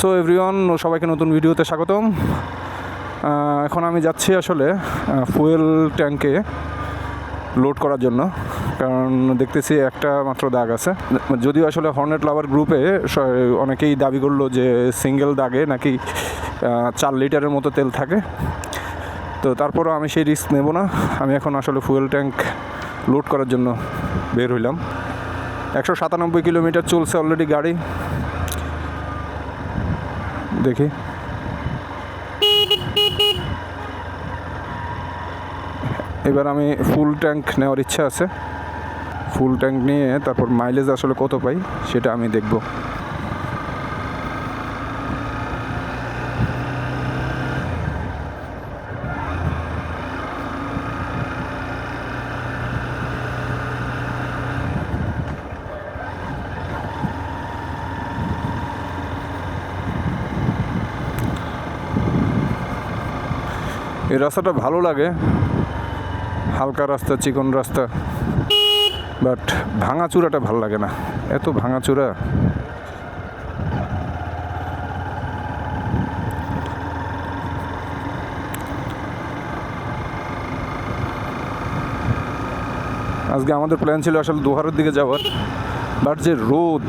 So everyone সবাইকে নতুন ভিডিওতে স্বাগতম। এখন আমি যাচ্ছি আসলে ফুয়েল ট্যাঙ্কে লোড করার জন্য। কারণ দেখতেছি একটা মাত্র দাগ আছে। যদিও আসলে হর্নেট লাভার গ্রুপে অনেকেই দাবি করল যে সিঙ্গেল দাগে নাকি চার লিটারের মতো তেল থাকে। তো তারপরও আমি সেই রিস্ক নেব না। আমি এখন আসলে ফুয়েল ট্যাঙ্ক লোড করার জন্য বের হইলাম। একশো সাতানব্বই কিলোমিটার চলছে অলরেডি গাড়ি। দেখি। এবার আমি ফুল ট্যাঙ্ক নেওয়ার ইচ্ছা আছে। ফুল ট্যাঙ্ক নিয়ে তারপর মাইলেজ আসলে কত পাই, সেটা আমি দেখব। এই রাস্তাটা ভালো লাগে। হালকা রাস্তা, চিকন রাস্তা। বাট ভাঙাচূড়াটা ভালো লাগে না। এত ভাঙাচূড়া। আজকে আমাদের প্ল্যান ছিল আসলে দোহারের দিকে যাওয়ার। বাট যে রোদ,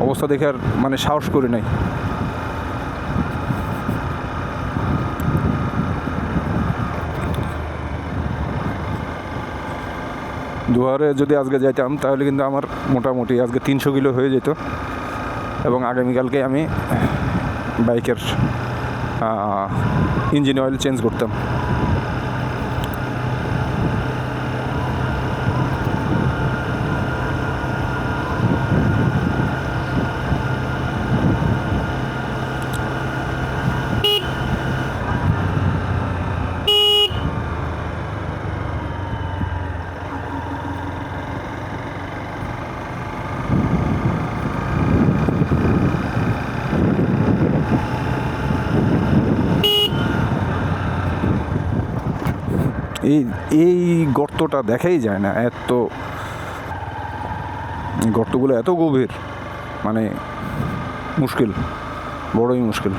অবস্থা দেখে আর মানে সাহস করি নাই। দুয়ারে যদি আজকে যাইতাম, তাহলে কিন্তু আমার মোটামুটি আজকে তিনশো কিলো হয়ে যেত। এবং আগামীকালকে আমি বাইকের ইঞ্জিন অয়েল চেঞ্জ করতাম। এই এই গর্তটা দেখাই যায় না, এত গর্তগুলো এত গভীর মানে মুশকিল, বড়ই মুশকিল।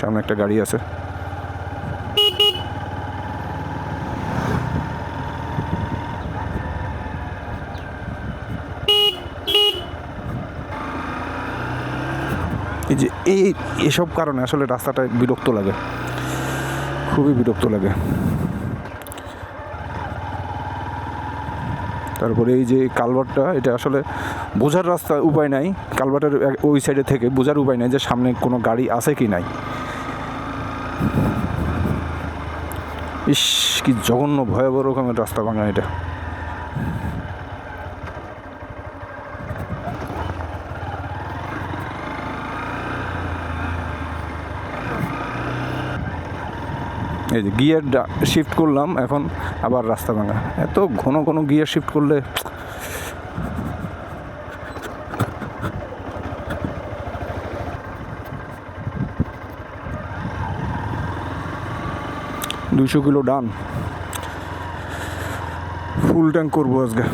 সামনে একটা গাড়ি আছে। এই এসব কারণে আসলে রাস্তাটা বিরক্ত লাগে। খুবই বিরক্ত লাগে। তারপরে এই যে কালভারটা এটা আসলে বোঝার রাস্তা উপায় নাই। কালভার্টের ওই সাইডে থেকে বোঝার উপায় নাই যে সামনে কোনো গাড়ি আছে কি নাই। ইস, কি জঘন্য ভয়াবহ রকমের রাস্তা ভাঙা এটা। এই যে গিয়ার শিফট করলাম, এখন আবার রাস্তা ভাঙা। এত ঘন ঘন গিয়ার শিফট করলে দুইশো কিলো ডান ফুল ট্যাঙ্ক করব আজকে।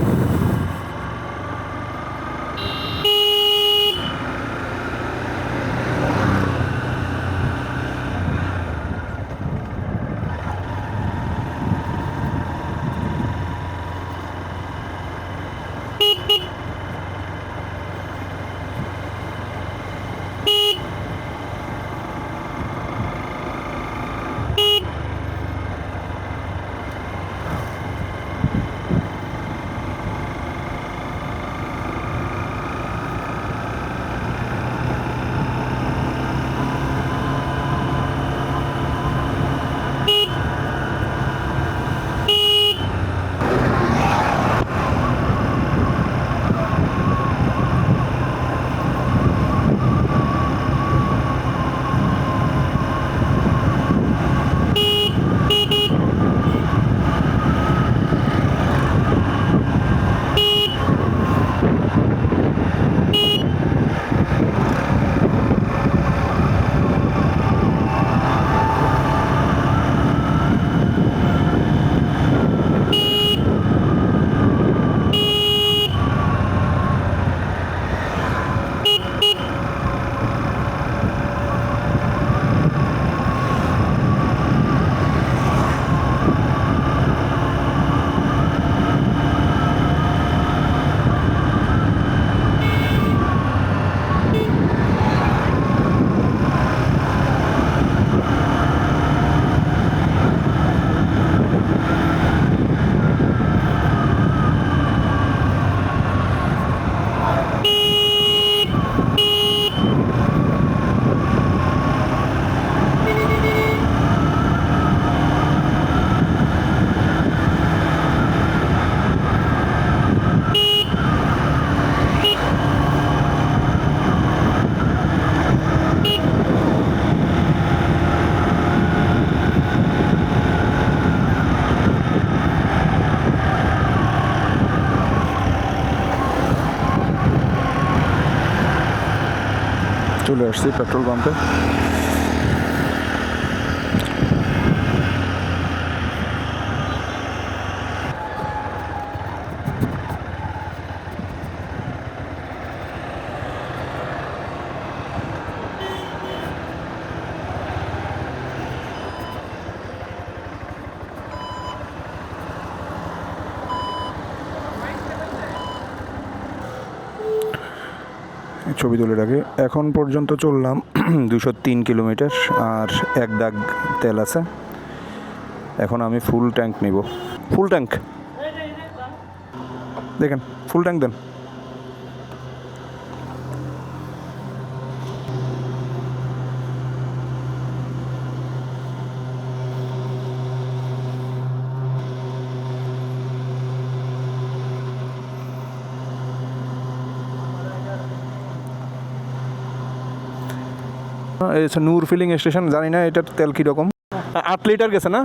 চলে আসছি পেট্রোল পাম্পে। ছবি তুলে রাখি। এখন পর্যন্ত চললাম দুশো তিন কিলোমিটার আর এক দাগ তেল আছে। এখন আমি ফুল ট্যাঙ্ক নিব। ফুল ট্যাঙ্ক দেখেন ফুল ট্যাঙ্ক দেন। নূর ফিলিং স্টেশন জানি না এটার তেল কীরকম। আট লিটার গেছে না?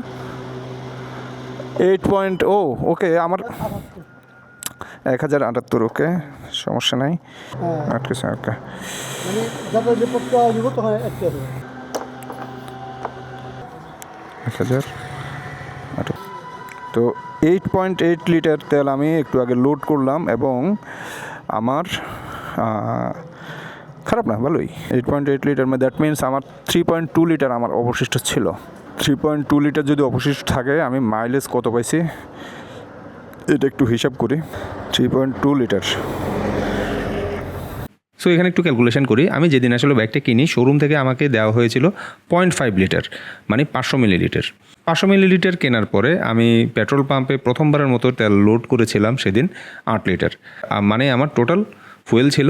এইট পয়েন্ট ও ওকে আমার এক হাজার আটাত্তর ওকে সমস্যা নাই। আটকেছে ওকে মানে হবে এক হাজার। তো এইট পয়েন্ট এইট লিটার তেল আমি একটু আগে লোড করলাম এবং আমার খারাপ না ভালোই। এইট পয়েন্ট এইট লিটার মানে দ্যাট মিনস আমার থ্রি পয়েন্ট টু লিটার আমার অবশিষ্ট ছিল। থ্রি পয়েন্ট টু লিটার যদি অবশিষ্ট থাকে আমি মাইলেজ কত পাইছি? এটা একটু হিসাব করি। Three point two litre so এখানে একটু ক্যালকুলেশন করি। আমি যেদিন আসলে ব্যাগটা কিনি শোরুম থেকে আমাকে দেওয়া হয়েছিল পয়েন্ট ফাইভ লিটার মানে পাঁচশো মিলিলিটার পাঁচশো মিলিলিটার কেনার পরে আমি পেট্রোল পাম্পে প্রথমবারের মতো তেল লোড করেছিলাম সেদিন আট লিটার মানে আমার টোটাল ফুয়েল ছিল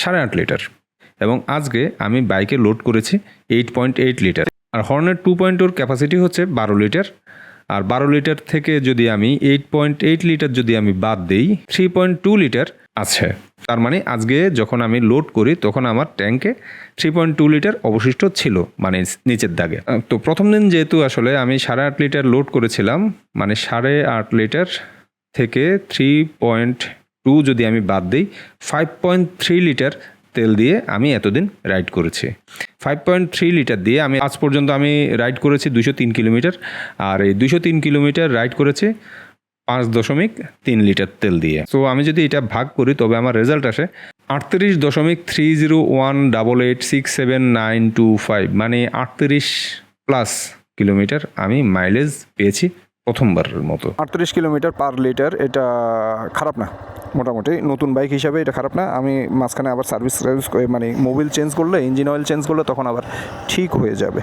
সাড়ে আট লিটার এবং আজকে আমি বাইকে লোড করেছি এইট পয়েন্ট এইট লিটার আর হর্নের টু পয়েন্ট ওর ক্যাপাসিটি হচ্ছে বারো লিটার আর বারো লিটার থেকে যদি আমি এইট পয়েন্ট এইট লিটার যদি আমি বাদ দিই থ্রি পয়েন্ট টু লিটার আছে। তার মানে আজকে যখন আমি লোড করি, তখন আমার ট্যাঙ্কে থ্রি পয়েন্ট টু লিটার অবশিষ্ট ছিল মানে নিচের দাগে। তো প্রথম দিন যেহেতু আসলে আমি সাড়ে আট লিটার লোড করেছিলাম মানে সাড়ে আট লিটার থেকে থ্রি পয়েন্ট টু যদি আমি বাদ দিই ফাইভ পয়েন্ট থ্রি লিটার তেল দিয়ে আমি এতদিন রাইড করেছি। ফাইভ পয়েন্ট থ্রি লিটার দিয়ে আমি আজ পর্যন্ত আমি রাইড করেছি দুশো তিন কিলোমিটার। আর এই দুশো তিন কিলোমিটার রাইড করেছি পাঁচ দশমিক তিন লিটার তেল দিয়ে। সো আমি যদি এটা ভাগ করি, তবে আমার রেজাল্ট আসে আটত্রিশ দশমিক three zero one double eight six seven nine two five মানে আটত্রিশ প্লাস কিলোমিটার আমি মাইলেজ পেয়েছি প্রথমবারের মতো। আটত্রিশ কিলোমিটার পার লিটার, এটা খারাপ না, মোটামুটি। নতুন বাইক হিসাবে এটা খারাপ না। আমি মাঝখানে আবার সার্ভিস মানে মোবিল চেঞ্জ করলে, ইঞ্জিন অয়েল চেঞ্জ করলে তখন আবার ঠিক হয়ে যাবে।